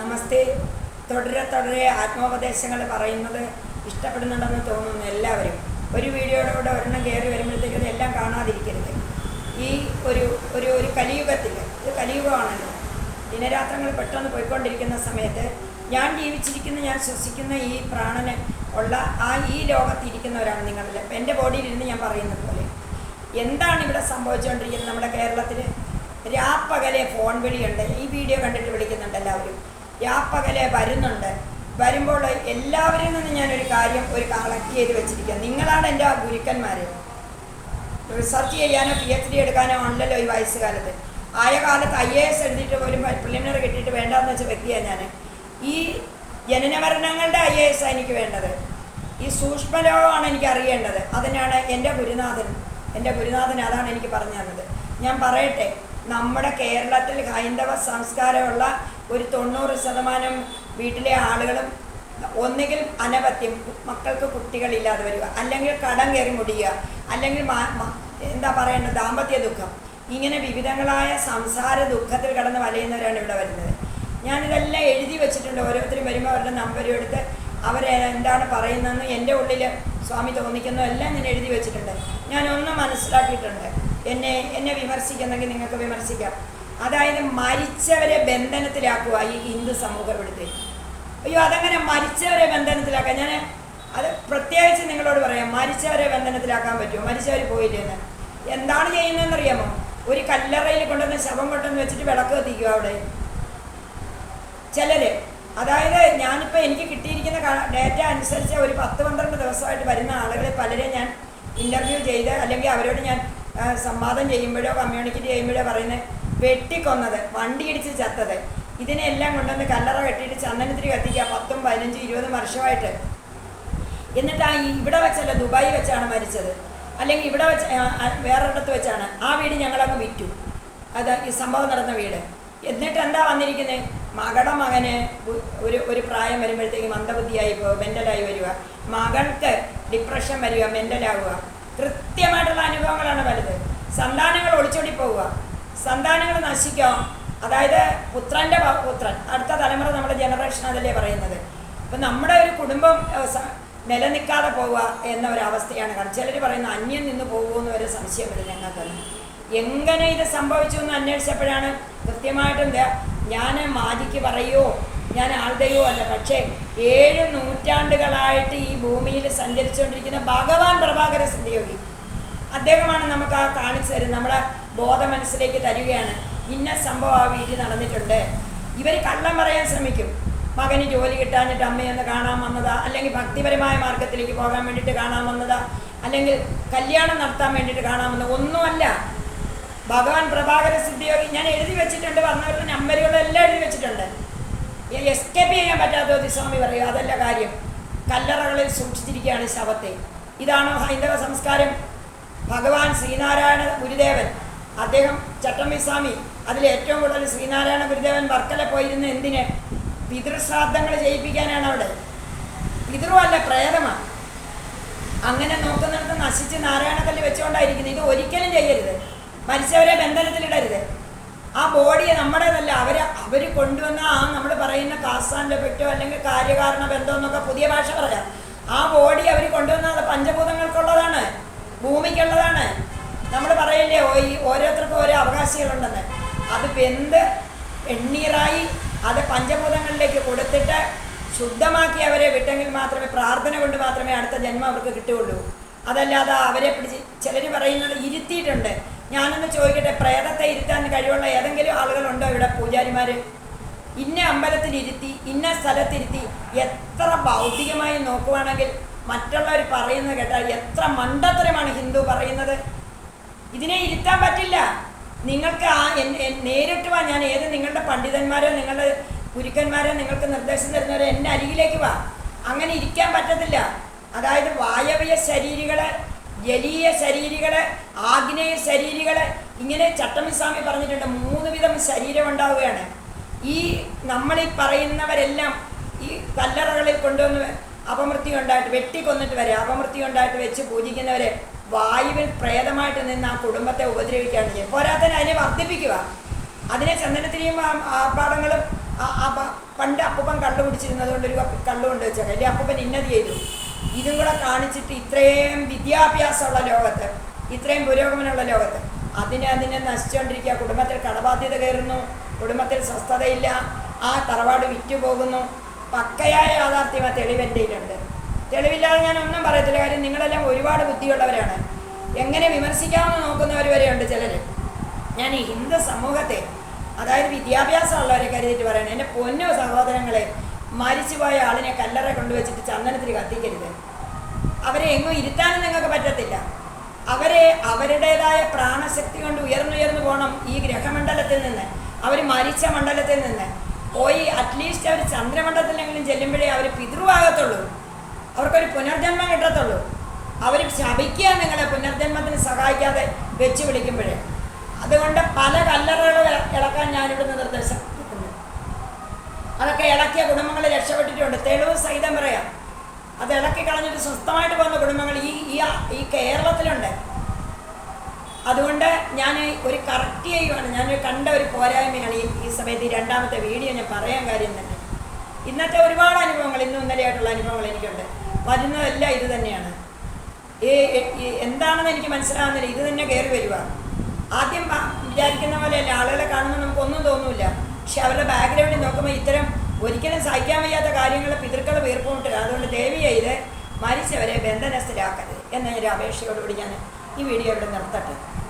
നമസ്തേ. തുടരെ തുടരെ ആത്മോപദേശങ്ങൾ പറയുന്നത് ഇഷ്ടപ്പെടുന്നുണ്ടെന്ന് തോന്നുന്നു എല്ലാവരും. ഒരു വീഡിയോയുടെ കൂടെ ഒരെണ്ണം കയറി വരുമ്പോഴത്തേക്കും എല്ലാം കാണാതിരിക്കരുത്. ഈ ഒരു ഒരു ഒരു കലിയുഗത്തിൽ ഇത് കലിയുഗമാണല്ലോ. ദിനരാത്രങ്ങൾ പെട്ടെന്ന് പോയിക്കൊണ്ടിരിക്കുന്ന സമയത്ത് ഞാൻ ജീവിച്ചിരിക്കുന്ന ഞാൻ ശ്വസിക്കുന്ന ഈ പ്രാണന് ഉള്ള ആ ഈ ലോകത്തിരിക്കുന്നവരാണ് നിങ്ങളിൽ. എന്റെ ബോഡിയിലിരുന്ന് ഞാൻ പറയുന്നത് പോലെ. എന്താണ് ഇവിടെ സംഭവിച്ചുകൊണ്ടിരിക്കുന്നത് നമ്മുടെ കേരളത്തിൽ? രാപ്പകലെ ഫോൺ വിളിയുണ്ട്. ഈ വീഡിയോ കണ്ടിട്ട് വിളിക്കുന്നുണ്ട് എല്ലാവരും. രാപ്പകലെ വരുന്നുണ്ട്. വരുമ്പോൾ എല്ലാവരിൽ നിന്ന് ഞാനൊരു കാര്യം ഒരു കളക്ട് ചെയ്ത് വെച്ചിരിക്കുക നിങ്ങളാണ് എന്റെ ഗുരുക്കന്മാർ റിസർച്ച് ചെയ്യാനോ പി എച്ച് ഡി എടുക്കാനോ ഉണ്ടല്ലോ ഈ വയസ്സുകാലത്ത്. ആയ കാലത്ത് ഐ എ എസ് എഴുതിയിട്ട് പോലും പ്രിലിമിനറി കിട്ടിയിട്ട് വേണ്ടാന്ന് വെച്ച വ്യക്തിയാണ് ഞാൻ ഈ ജനനമരണങ്ങളുടെ ഐ എ എസ് എനിക്ക് വേണ്ടത്. ഈ സൂക്ഷ്മലോകമാണ് എനിക്ക് അറിയേണ്ടത്. അതിനാണ് എന്റെ ഗുരുനാഥൻ എന്റെ ഗുരുനാഥൻ അതാണ് എനിക്ക് പറഞ്ഞു തന്നത്. ഞാൻ പറയട്ടെ നമ്മുടെ കേരളത്തിൽ ഹൈന്ദവ സംസ്കാരമുള്ള ഒരു തൊണ്ണൂറ് ശതമാനം വീട്ടിലെ ആളുകളും ഒന്നുകിൽ അനപത്യം മക്കൾക്ക് കുട്ടികളില്ലാതെ വരിക അല്ലെങ്കിൽ കടം കയറി മുടിയുക അല്ലെങ്കിൽ എന്താ പറയേണ്ടത്? ദാമ്പത്യ ദുഃഖം. ഇങ്ങനെ വിവിധങ്ങളായ സംസാര ദുഃഖത്തിൽ കടന്ന് വലയുന്നവരാണ് ഇവിടെ വരുന്നത്. ഞാനിതെല്ലാം എഴുതി വെച്ചിട്ടുണ്ട്. ഓരോരുത്തരും വരുമ്പോൾ അവരുടെ നമ്പരും എടുത്ത് അവരെ എന്താണ് പറയുന്നതെന്ന് എന്റെ ഉള്ളിൽ സ്വാമി തോന്നിക്കുന്നോ. എല്ലാം ഞാൻ എഴുതി വെച്ചിട്ടുണ്ട്. ഞാൻ ഒന്ന് മനസ്സിലാക്കിയിട്ടുണ്ട്. എന്നെ എന്നെ വിമർശിക്കുന്നെങ്കിൽ നിങ്ങൾക്ക് വിമർശിക്കാം. അതായത് മരിച്ചവരെ ബന്ധനത്തിലാക്കുക ഈ ഹിന്ദു സമൂഹം ഇവിടുത്തെ അയ്യോ അതങ്ങനെ മരിച്ചവരെ ബന്ധനത്തിലാക്കാൻ ഞാൻ അത് പ്രത്യേകിച്ച് നിങ്ങളോട് പറയാം. മരിച്ചവരെ ബന്ധനത്തിലാക്കാൻ പറ്റുമോ? മരിച്ചവർ പോയില്ലെന്ന്. എന്താണ് ചെയ്യുന്നതെന്ന് അറിയാമോ ഒരു കല്ലറയിൽ കൊണ്ടുവന്ന് ശവം കൊണ്ടുവന്ന് വെച്ചിട്ട് വിളക്ക് കത്തിക്കുക അവിടെ? ചിലര്. അതായത് ഞാനിപ്പോൾ എനിക്ക് കിട്ടിയിരിക്കുന്ന ഡേറ്റ അനുസരിച്ച് ഒരു പത്ത് പന്ത്രണ്ട് ദിവസമായിട്ട് വരുന്ന ആളുകളെ പലരെ ഞാൻ ഇന്റർവ്യൂ ചെയ്ത് അല്ലെങ്കിൽ അവരോട് ഞാൻ സംവാദം ചെയ്യുമ്പോഴോ കമ്മ്യൂണിക്കേറ്റ് ചെയ്യുമ്പോഴോ പറയുന്നത് വെട്ടിക്കൊന്നത് വണ്ടി ഇടിച്ച് ചത്തത്. ഇതിനെല്ലാം കൊണ്ടുവന്ന് കല്ലറ കെട്ടിയിട്ട് ചന്ദനത്തിരി കത്തിക്കുക പത്തും പതിനഞ്ചും ഇരുപതും വർഷമായിട്ട്. എന്നിട്ട് ആ ഇവിടെ വെച്ചല്ല ദുബായി വെച്ചാണ് മരിച്ചത്. അല്ലെങ്കിൽ ഇവിടെ വെച്ച് വേറൊരിടത്ത് വെച്ചാണ്. ആ വീട് ഞങ്ങളങ്ങ് വിറ്റു. അത് ഈ സംഭവം നടന്ന വീട്. എന്നിട്ട് എന്താ വന്നിരിക്കുന്നത് മകളുടെ മകന് ഒരു ഒരു പ്രായം വരുമ്പോഴത്തേക്ക് മന്ദബുദ്ധിയായി പോകുക മെന്റലായി വരിക. മകൾക്ക് ഡിപ്രഷൻ വരിക മെന്റലാവുക കൃത്യമായിട്ടുള്ള അനുഭവങ്ങളാണ് വലുത്. സന്താനങ്ങൾ ഒളിച്ചോടി പോവുക. സന്താനങ്ങൾ നശിക്കാം. അതായത് പുത്രന്റെ പുത്രൻ അടുത്ത തലമുറ നമ്മുടെ ജനറേഷൻ അതല്ലേ പറയുന്നത്. അപ്പം നമ്മുടെ ഒരു കുടുംബം നിലനിൽക്കാതെ പോവുക എന്ന ഒരു അവസ്ഥയാണ് കാരണം ചിലർ പറയുന്ന അന്യം നിന്ന് പോകുമെന്ന് ഒരു സംശയം വരും ഞങ്ങൾക്ക്. എങ്ങനെ ഇത് സംഭവിച്ചു എന്ന് അന്വേഷിച്ചപ്പോഴാണ് കൃത്യമായിട്ടും ഞാൻ മാജിക്ക് പറയുമോ ഞാൻ ആൾദയോ അല്ല. പക്ഷേ ഏഴ് നൂറ്റാണ്ടുകളായിട്ട് ഈ ഭൂമിയിൽ സഞ്ചരിച്ചുകൊണ്ടിരിക്കുന്ന ഭഗവാൻ പ്രഭാകര സിദ്ധിയോഗി അദ്ദേഹമാണ് നമുക്ക് ആ കാണിച്ചു തരുന്നത്. നമ്മുടെ ബോധ മനസ്സിലേക്ക് തരികയാണ്. ഇന്ന സംഭവം ആ വീട്ടിൽ നടന്നിട്ടുണ്ട്. ഇവർ കള്ളം പറയാൻ ശ്രമിക്കും. മകന് ജോലി കിട്ടാഞ്ഞിട്ട് അമ്മയൊന്ന് കാണാൻ വന്നതാ? അല്ലെങ്കിൽ ഭക്തിപരമായ മാർഗത്തിലേക്ക് പോകാൻ വേണ്ടിയിട്ട് കാണാൻ വന്നതാ? അല്ലെങ്കിൽ കല്യാണം നടത്താൻ വേണ്ടിയിട്ട് കാണാൻ വന്നത്? ഒന്നുമല്ല. ഭഗവാൻ പ്രഭാകര സിദ്ധിയോഗി ഞാൻ എഴുതി വെച്ചിട്ടുണ്ട്. വന്നവരുടെ നമ്പരുകളെല്ലാം എഴുതി വെച്ചിട്ടുണ്ട്. എസ്കേപ്പ് ചെയ്യാൻ പറ്റാത്ത സ്വാമി പറയും. അതല്ല കാര്യം. കല്ലറകളിൽ സൂക്ഷിച്ചിരിക്കുകയാണ് ശവത്തെ. ഇതാണോ ഹൈന്ദവ സംസ്കാരം? ഭഗവാൻ ശ്രീനാരായണ ഗുരുദേവൻ. അദ്ദേഹം ചട്ടമ്പി സ്വാമി അതിൽ ഏറ്റവും കൂടുതൽ ശ്രീനാരായണ ഗുരുദേവൻ വർക്കല പോയിരുന്ന എന്തിന്? പിതൃശ്രാദ്ധങ്ങൾ ചെയ്യിപ്പിക്കാനാണ് അവിടെ. പിതൃവല്ല പ്രേതമാണ് അങ്ങനെ നോക്കുന്നിടത്ത് നശിച്ച് നാരായണക്കല്ല് വെച്ചുകൊണ്ടായിരിക്കുന്നത് ഇത് ഒരിക്കലും ചെയ്യരുത്. മരിച്ചവരെ ബന്ധനത്തിലിടരുത്. ആ ബോഡിയെ നമ്മുടേതല്ല. അവർ അവർ കൊണ്ടുവന്ന ആ നമ്മൾ പറയുന്ന കാസാന്റെ പെട്ടോ അല്ലെങ്കിൽ കാര്യകാരണ ബന്ധം എന്നൊക്കെ പുതിയ ഭാഷ പറയാം. ആ ബോഡി അവർ കൊണ്ടുവന്ന പഞ്ചഭൂതങ്ങൾക്കുള്ളതാണ്. ഭൂമിക്കുള്ളതാണ്. നമ്മൾ പറയില്ലേ ഓരോരുത്തർക്കും ഓരോ അവകാശികളുണ്ടെന്ന്. അത് വെന്ത് എണ്ണീറായി അത് പഞ്ചഭൂതങ്ങളിലേക്ക് കൊടുത്തിട്ട് ശുദ്ധമാക്കി അവരെ വിട്ടെങ്കിൽ മാത്രമേ പ്രാർത്ഥന കൊണ്ട് മാത്രമേ അടുത്ത ജന്മം അവർക്ക് കിട്ടുകയുള്ളൂ. അതല്ലാതെ അവരെ പിടിച്ച് ചിലർ പറയുന്നത് ഇരുത്തിയിട്ടുണ്ട്. ഞാനൊന്ന് ചോദിക്കട്ടെ പ്രേതത്തെ ഇരുത്താൻ കഴിവുള്ള ഏതെങ്കിലും ആളുകളുണ്ടോ ഇവിടെ പൂജാരിമാർ ഇന്ന അമ്പലത്തിലിരുത്തി ഇന്ന സ്ഥലത്തിരുത്തി എത്ര ഭൗതികമായി നോക്കുവാണെങ്കിൽ മറ്റുള്ളവർ പറയുന്നത് കേട്ടാൽ എത്ര പറയുന്നത് ഇതിനെ ഇരുത്താൻ പറ്റില്ല. നിങ്ങൾക്ക് ആ നേരിട്ട് വാ. ഞാൻ ഏത് നിങ്ങളുടെ പണ്ഡിതന്മാരോ നിങ്ങളുടെ ഗുരുക്കന്മാരോ നിങ്ങൾക്ക് നിർദ്ദേശം തരുന്നവരോ എന്റെ അരികിലേക്ക് വാ. അങ്ങനെ ഇരിക്കാൻ പറ്റത്തില്ല. അതായത് വായവ്യ ശരീരികളെ ജലീയ ശരീരികളെ ആഗ്നേയ ശരീരികളെ ഇങ്ങനെ ചട്ടമ്പിസ്വാമി പറഞ്ഞിട്ടുണ്ട്. മൂന്ന് വിധം ശരീരം ഉണ്ടാവുകയാണ്. ഈ നമ്മളീ പറയുന്നവരെല്ലാം ഈ കല്ലറകളിൽ കൊണ്ടുവന്ന് അപമൃത്യു ഉണ്ടായിട്ട് വെട്ടിക്കൊന്നിട്ട് വരെ അപമൃത്യു ഉണ്ടായിട്ട് വെച്ച് പൂജിക്കുന്നവരെ വായുവിൽ പ്രേതമായിട്ട് നിന്ന് ആ കുടുംബത്തെ ഉപദ്രവിക്കുകയാണ് ചെയ്യുന്നത്. പോരാത്തതിന് അതിനെ വർദ്ധിപ്പിക്കുക. അതിനെ ചന്ദനത്തിനെയും ആർഭാടങ്ങളും പണ്ട് അപ്പൂപ്പൻ കള്ളു കുടിച്ചിരുന്നത് കൊണ്ട് ഒരു കണ്ടുകൊണ്ട് കള്ളു കൊണ്ട് വെച്ചേക്കാം. അല്ലെങ്കിൽ അപ്പൂപ്പൻ ഇന്നത് ചെയ്തു. ഇതും കൂടെ കാണിച്ചിട്ട് ഇത്രയും വിദ്യാഭ്യാസമുള്ള ലോകത്ത് ഇത്രയും പുരോഗമനമുള്ള ലോകത്ത് അതിനെ അതിനെ നശിച്ചുകൊണ്ടിരിക്കുക. കുടുംബത്തിൽ കടബാധ്യത കയറുന്നു. കുടുംബത്തിൽ സ്വസ്ഥതയില്ല. ആ തറവാട് വിറ്റുപോകുന്നു. പക്കയായ യാഥാർത്ഥ്യം ആ തെളിവ് എന്റെ കയ്യിലുണ്ട്. തെളിവില്ലാതെ ഞാൻ ഒന്നും പറയത്തില്ല. കാര്യം നിങ്ങളെല്ലാം ഒരുപാട് ബുദ്ധിയുള്ളവരാണ്. എങ്ങനെ വിമർശിക്കാമെന്ന് നോക്കുന്നവർ വരെയുണ്ട് ചിലർ ഞാൻ ഈ ഹിന്ദു സമൂഹത്തെ അതായത് വിദ്യാഭ്യാസമുള്ളവരെ കരുതിയിട്ട് പറയണം എന്റെ പൊന്നോ സഹോദരങ്ങളെ മരിച്ചുപോയ ആളിനെ കല്ലറ കൊണ്ടുവച്ചിട്ട് ചന്ദനത്തിൽ കത്തിക്കരുത്. അവരെ എങ്ങും ഇരുത്താനും നിങ്ങൾക്ക് പറ്റത്തില്ല. അവരെ അവരുടേതായ പ്രാണശക്തി കൊണ്ട് ഉയർന്നുയർന്നു പോകണം ഈ ഗ്രഹമണ്ഡലത്തിൽ നിന്ന്. അവർ മരിച്ച മണ്ഡലത്തിൽ നിന്ന്. പോയി അറ്റ്ലീസ്റ്റ് അവർ ചന്ദ്രമണ്ഡലത്തിലെങ്കിലും ചെല്ലുമ്പോഴേ അവർ പിതൃവാകത്തുള്ളൂ. അവർക്കൊരു പുനർജന്മം കിട്ടത്തുള്ളൂ. അവർ ശപിക്കുക നിങ്ങളെ പുനർജന്മത്തിന് സഹായിക്കാതെ വെച്ച് വിളിക്കുമ്പോഴേ. അതുകൊണ്ട് പല കല്ലറകൾ ഇളക്കാൻ ഞാനിവിടുന്ന് നിർദ്ദേശം അതൊക്കെ ഇളക്കിയ കുടുംബങ്ങൾ രക്ഷപ്പെട്ടിട്ടുണ്ട്. തെളിവ് സഹിതം പറയാം. അത് ഇളക്കി കളഞ്ഞിട്ട് സ്വസ്ഥമായിട്ട് പോകുന്ന കുടുംബങ്ങൾ ഈ ഈ ഈ കേരളത്തിലുണ്ട്. അതുകൊണ്ട് ഞാൻ ഒരു കറക്റ്റ് ചെയ്യുവാണ്. ഞാൻ കണ്ട ഒരു പോരായ്മയാണ് ഈ ഈ സമയത്ത് ഈ രണ്ടാമത്തെ വീഡിയോ ഞാൻ പറയാൻ കാര്യം തന്നെ. ഇന്നത്തെ ഒരുപാട് അനുഭവങ്ങൾ ഇന്നും ഇന്നലെയായിട്ടുള്ള അനുഭവങ്ങൾ എനിക്കുണ്ട്. വരുന്നതെല്ലാം ഇത് തന്നെയാണ്. ഈ എന്താണെന്ന് എനിക്ക് മനസ്സിലാകുന്നില്ല ഇത് തന്നെ കയറി വരിക. ആദ്യം വിചാരിക്കുന്ന പോലെയല്ല. ആളുകളെ കാണുമ്പോൾ നമുക്കൊന്നും തോന്നില്ല. പക്ഷെ അവരുടെ ബാക്ക്ഗ്രൗണ്ടിൽ നോക്കുമ്പോൾ ഇത്തരം ഒരിക്കലും സഹിക്കാൻ വയ്യാത്ത കാര്യങ്ങൾ പിതൃക്കൾ വീർപ്പുമുട്ടില്ല അതുകൊണ്ട് ദേവിയായി മരിച്ചവരെ ബന്ധനസ്ഥരാക്കരുത്. എന്ന അപേക്ഷയോടുകൂടി ഞാൻ ഈ വീഡിയോ ഇവിടെ നിർത്തട്ടെ.